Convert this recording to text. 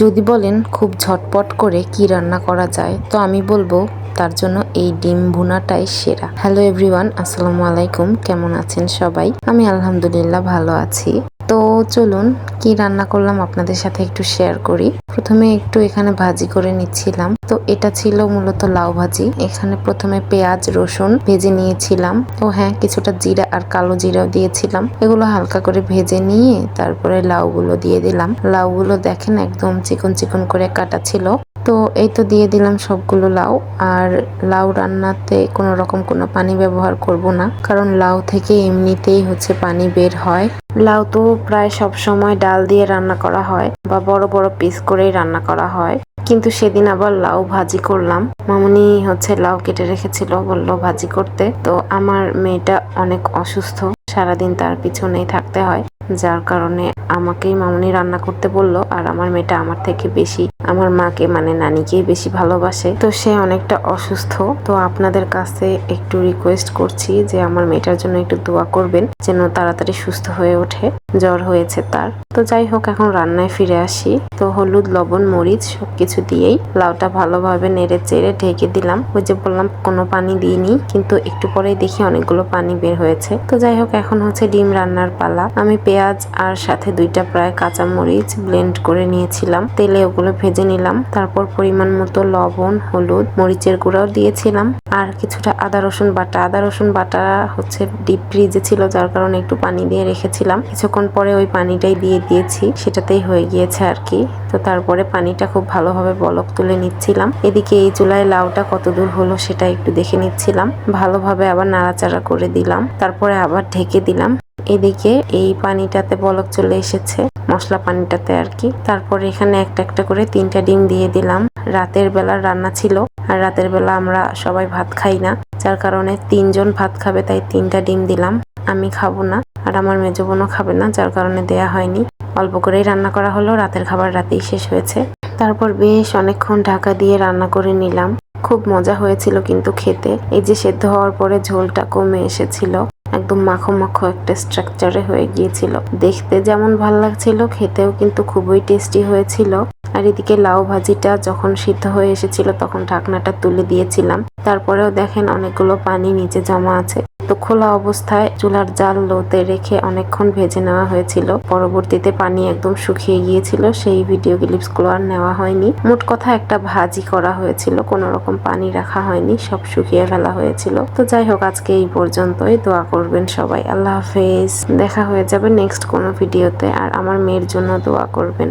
যদি বলেন খুব ঝটপট করে কি রান্না করা যায়, তো আমি বলব তার জন্য এই ডিম ভুনাটাই সেরা। হ্যালো এভরিওয়ান আসসালামু আলাইকুম, কেমন আছেন সবাই? আমি আলহামদুলিল্লাহ ভালো আছি। চলুন, কি রান্না করলাম আপনাদের সাথে একটু শেয়ার করি। প্রথমে একটু এখানে ভাজি করে নিচ্ছিলাম। তো এটা ছিল মূলত লাউ ভাজি। এখানে প্রথমে পেঁয়াজ, রসুন ভেজে নিয়েছিলাম। ও হ্যাঁ কিছুটা জিরা আর কালো জিরাও দিয়েছিলাম। এগুলো হালকা করে ভেজে নিয়ে তারপরে লাউগুলো দিয়ে দিলাম। লাউগুলো দেখেন একদম চিকন চিকন করে কাটা ছিল। তো এই তো দিয়ে দিলাম সবগুলো লাউ। আর লাউ রান্নাতে কোনো রকম কোনো পানি ব্যবহার করব না, কারণ লাউ থেকে এমনিতেই হচ্ছে পানি বের হয়। লাউ তো প্রায় সব সময় ডাল দিয়ে রান্না করা হয় বা বড় বড় পিস করেই রান্না করা হয়। কিন্তু সেদিন আবার লাউ ভাজি করলাম। মামুনি হচ্ছে লাউ কেটে রেখেছিল, বলল ভাজি করতে। তো আমার মেয়েটা অনেক অসুস্থ, সারাদিন তার পিছনেই থাকতে হয়। যার কারণে আমাকেই মামনি রান্না করতে বলল আর আমার মেয়েটা আমার থেকে বেশি, আমার মাকে মানে নানিকেই বেশি ভালোবাসে। তো সে অনেকটা অসুস্থ। তো আপনাদের কাছে একটু রিকোয়েস্ট করছি যে আমার মেয়েটার জন্য একটু দোয়া করবেন যেন তাড়াতাড়ি সুস্থ হয়ে ওঠে। জ্বর হয়েছে তার। তো যাই হোক, এখন রান্নায় ফিরে আসি। তো হলুদ, লবণ, মরিচ সবকিছু দিয়েই লাউটা ভালোভাবে নেড়ে চেড়ে ঢেকে দিলাম। ওই যে বললাম, কোনো পানি দিইনি, কিন্তু একটু পরেই দেখি অনেকগুলো পানি বের হয়েছে। তো যাই হোক, এখন হচ্ছে ডিম রান্নার পালা। আমি পেঁয়াজ আর সাথে দুইটা প্রায় কাঁচা মরিচ ব্লেন্ড করে নিয়েছিলাম। তেলে ওগুলো ভেজে নিলাম, তারপর পরিমাণ মতো লবণ, হলুদ, মরিচের গুঁড়াও দিয়েছিলাম। আর কিছুটা আদা, রসুন বাটা। আদা, রসুন বাটা হচ্ছে ডিপ ফ্রিজে ছিল, যার কারণে একটু পানি দিয়ে রেখেছিলাম। কিছুক্ষণ পরে ওই পানিটাই দিয়ে দিয়েছি, সেটাতেই হয়ে গিয়েছে আর কি। তো তারপরে পানিটা খুব ভালোভাবে বলক তুলে নিচ্ছিলাম। এদিকে এই চুলায় লাউটা কতদূর হলো সেটা একটু দেখে নিচ্ছিলাম। ভালোভাবে আবার নাড়াচাড়া করে দিলাম। তারপরে আবার ঢেকে দিলাম। এদিকে এই পানিটাতে বলক চলে এসেছে, মশলা পানিটাতে আর কি। তারপরে এখানে একটা একটা করে তিনটা ডিম দিয়ে দিলাম। রাতের বেলা রান্না ছিল, আর রাতের বেলা আমরা সবাই ভাত খাই না। যার কারণে তিনজন ভাত খাবে, তাই তিনটা ডিম দিলাম। আমি খাব না, আর আমার মেজো বোনও খাবে না, যার কারণে দেয়া হয়নি। অল্প করেই রান্না করা হলো, রাতের খাবার রাতেই শেষ হয়েছে। তারপর বেশ অনেকক্ষণ ঢাকা দিয়ে রান্না করে নিলাম। খুব মজা হয়েছিল কিন্তু খেতে। এই যে সেদ্ধ হওয়ার পরে ঝোলটা কমে এসেছিল। একদম মাখো মাখো একটা স্ট্রাকচারে হয়ে গিয়েছিল। দেখতে যেমন ভালো লাগছিল, খেতেও কিন্তু খুবই টেস্টি হয়েছিল। আর এদিকে লাউ ভাজিটা যখন সিদ্ধ হয়ে এসেছিল, তখন ঢাকনাটা তুলে দিয়েছিলাম। তারপরেও দেখেন অনেকগুলো পানি নিচে জমা আছে। তো খোলা অবস্থায় চুলার জাল লোতে রেখে অনেকক্ষণ ভেজে নেওয়া হয়েছিল। পরবর্তীতে পানি একদম শুকিয়ে গিয়েছিল, সেই ভিডিও ক্লিপসগুলো আর নেওয়া হয়নি। মোট কথা একটা ভাজি করা হয়েছিল, কোন রকম পানি রাখা হয়নি, সব শুকিয়ে ফেলা হয়েছিল। তো যাই হোক, আজকে এই পর্যন্তই। দোয়া করবেন সবাই। আল্লাহ হাফেজ। দেখা হয়ে যাবে নেক্সট কোনো ভিডিওতে আর আমার মেয়ের জন্য দোয়া করবেন।